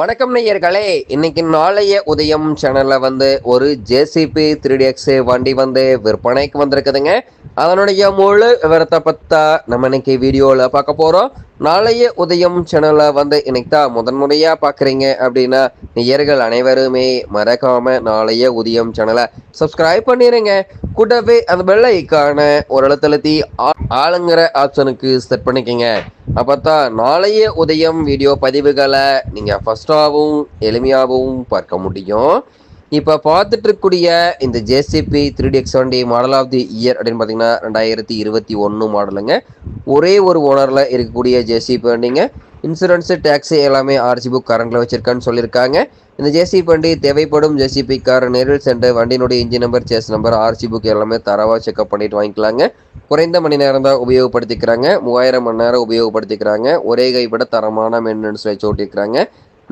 வணக்கம் நேயர்களே இன்னைக்கு நாளைய உதயம் சேனல்ல வந்து ஒரு ஜேசிபி த்ரீ எக்ஸ் வண்டி வந்து விற்பனைக்கு வந்திருக்குதுங்க. அதனுடைய முழு விவரத்தை பற்றா நம்ம இன்னைக்கு வீடியோவில் பார்க்க போகிறோம் நாளைய உதயம் சேனலை வந்து இன்னைக்கு தான் முதன்முறையாக பார்க்குறீங்க அப்படின்னா நேயர்கள் அனைவருமே மறக்காமல் நாளைய உதயம் சேனலை சப்ஸ்கிரைப் பண்ணிடுங்க கூட்டவே அந்த பெல் ஐக்கான ஒரு அழுத்தழுத்தி ஆளுங்கிற ஆப்ஷனுக்கு செட் பண்ணிக்கோங்க. அப்போ தான் நாளைய உதயம் வீடியோ பதிவுகளை நீங்கள் ஃபஸ்ட்டாகவும் எளிமையாகவும் பார்க்க முடியும். இப்போ பார்த்துட்டு இருக்கக்கூடிய இந்த ஜேசிபி த்ரீ டி எக்ஸ் வண்டி மாடல் ஆஃப் தி இயர் அப்படின்னு பார்த்தீங்கன்னா ரெண்டாயிரத்தி இருபத்தி ஒன்று மாடலுங்க. ஒரே ஒரு ஓனரில் இருக்கக்கூடிய ஜேசிபி வண்டிங்க. இன்சூரன்ஸு டேக்ஸு எல்லாமே ஆர்சி புக் கரண்டில் வச்சுருக்கான்னு சொல்லியிருக்காங்க. இந்த ஜேசி வண்டி தேவைப்படும் ஜேசிபி கார் நேரில் சென்று வண்டியினுடைய engine number chassis number RC book எல்லாமே தரவாக செக்அப் பண்ணிட்டு வாங்கிக்கலாங்க. குறைந்த மணி நேரம் தான் உபயோகப்படுத்திக்கிறாங்க. மூவாயிரம் மணி நேரம் உபயோகப்படுத்திக்கிறாங்க. ஒரே கைப்பட தரமான மெயின்டெனன்ஸ் வச்சு ஓட்டிருக்கிறாங்க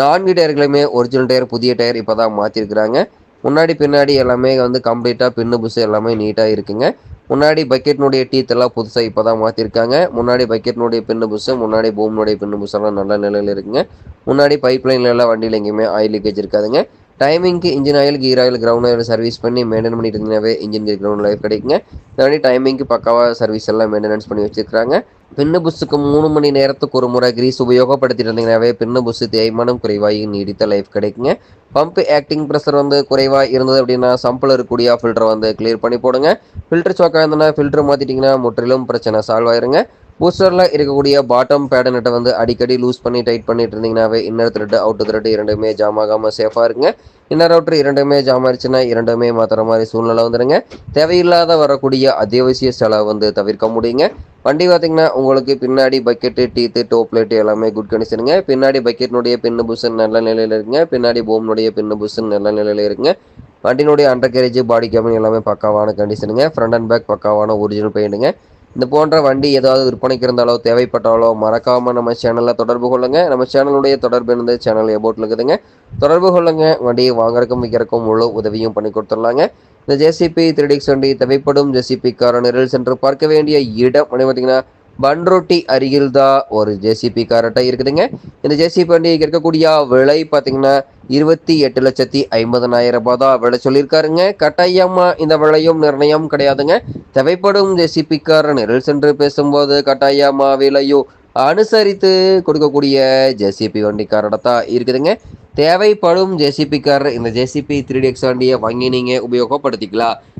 நான்கு டயர்களுமே ஒரிஜினல் டயர் புதிய டயர் இப்போ தான் மாற்றிருக்கிறாங்க முன்னாடி பின்னாடி எல்லாமே வந்து கம்ப்ளீட்டாக பின்னு புஸ் எல்லாமே நீட்டாக இருக்குங்க. முன்னாடி பக்கெட்னுடைய டீத் எல்லாம் புதுசாக இப்போ தான் மாற்றிருக்காங்க முன்னாடி பக்கெட்னுடைய பின்னு புஸ்ஸு முன்னாடி பூமினுடைய பின்னு புஸ் எல்லாம் நல்ல நிலையில் இருக்குங்க. முன்னாடி பைப் லைன்லலாம் எல்லாம் வண்டியில் எங்கேயுமே ஆயில் லீக்கேஜ் இருக்காதுங்க. டைமிங்க்கு engine oil gear oil ground oil service பண்ணி மெயின்டைன் பண்ணிட்டு இருந்தீங்கன்னாவே இன்ஜின் கிரவுண்ட் லைஃப் கிடைக்குங்க. தாண்டி டைமிங்க்கு பக்காவாக சர்வீஸ் எல்லாம் மெயின்டெனன்ஸ் பண்ணி வச்சிருக்காங்க பின்னு புஸ்ஸுக்கு மூணு மணி நேரத்துக்கு ஒரு முறை கிரீஸ் உபயோகப்படுத்திட்டு இருந்தீங்கன்னாவே பின்ன புஸ்ஸு தேய்மானம் குறைவாகி நீடித்த லைஃப் கிடைக்குங்க. பம்ப் ஆக்டிங் ப்ரெஷர் வந்து குறைவாக இருந்தது அப்படின்னா சம்பிள் இருக்கக்கூடிய ஃபில்டரை வந்து கிளியர் பண்ணி போடுங்க. ஃபில்டர் சோக்காக இருந்ததுன்னா ஃபில்டர் மாற்றிட்டிங்கன்னா முற்றிலும் பிரச்சனை சால்வ் ஆயிருங்க. பூஸ்டரில் இருக்கக்கூடிய பாட்டம் பேடனட்டை வந்து அடிக்கடி லூஸ் பண்ணி டைட் பண்ணிட்டு இருந்தீங்கன்னாவே இன்னர் த்ரெட்டு அவுட் த்ரெட்டு இரண்டுமே ஜாம் ஆகாமல் சேஃபாக இருங்க. இன்னர் அவுட்ரு இரண்டுமே ஜாம் ஆயிடுச்சுன்னா இரண்டுமே மாற்றுற மாதிரி சூழ்நிலை வந்துடுங்க தேவையில்லாத வரக்கூடிய அத்தியாவசிய செலவு வந்து தவிர்க்க முடியுங்க. வண்டி பார்த்தீங்கன்னா உங்களுக்கு பின்னாடி பக்கெட்டு டீத்து டோப் பிளேட்டு எல்லாமே குட் கண்டிஷனுங்க பின்னாடி பக்கெட்னுடைய பின்னு புஷன் நல்ல நிலையில் இருக்குங்க. பின்னாடி போம்னுடைய பின்னு புஷன் நல்ல நிலையில் இருக்குங்க. வண்டினுடைய அண்டர் கேரேஜ் பாடி கேபின் எல்லாமே பக்காவான கண்டிஷனுங்க ஃப்ரண்ட் அண்ட் பேக் பக்காவான ஒரிஜினல் பெயிண்ட்டுங்க இந்த போன்ற வண்டி ஏதாவது விற்பனைக்கு இருந்தாலோ தேவைப்பட்டாலோ மறக்காமல் நம்ம சேனலில் தொடர்பு கொள்ளுங்க. நம்ம சேனலுடைய தொடர்பு இருந்த சேனல் எபோட்டில் இருக்குதுங்க. தொடர்பு கொள்ளுங்க. வண்டியை வாங்குறக்கும் விற்கிறக்கும் முழு உதவியும் பண்ணி கொடுத்துடலாங்க. இந்த ஜேசிபி த்ரீடிக்ஸ் வண்டி தேவைப்படும். ஜேசிபி கார நிரல் சென்று பார்க்க வேண்டிய இடம் அப்படி பார்த்தீங்கன்னா பன்ரொட்டி அருகில் தான் ஒரு ஜேசிபி காரட்டை இருக்குதுங்க. இந்த ஜேசிபி வண்டி இருக்கக்கூடிய விலை பார்த்தீங்கன்னா இருபத்தி எட்டு லட்சத்தி ஐம்பதனாயிரம் ரூபாய் தான் விலை சொல்லியிருக்காருங்க. கட்டாயமாக இந்த விலையும் நிர்ணயம் கிடையாதுங்க. தேவைப்படும் ஜேசிபிக்கார் கார நிரல் சென்று பேசும்போது கட்டாயமாக விலையும் அனுசரித்து கொடுக்கக்கூடிய ஜேசிபி வண்டிக்காரோட தான் இருக்குதுங்க. தேவைப்படும் ஜேசிபிக்கார் இந்த ஜேசிபி த்ரீ டி எக்ஸ் வண்டியை வாங்கி நீங்கள் உபயோகப்படுத்திக்கலாம்.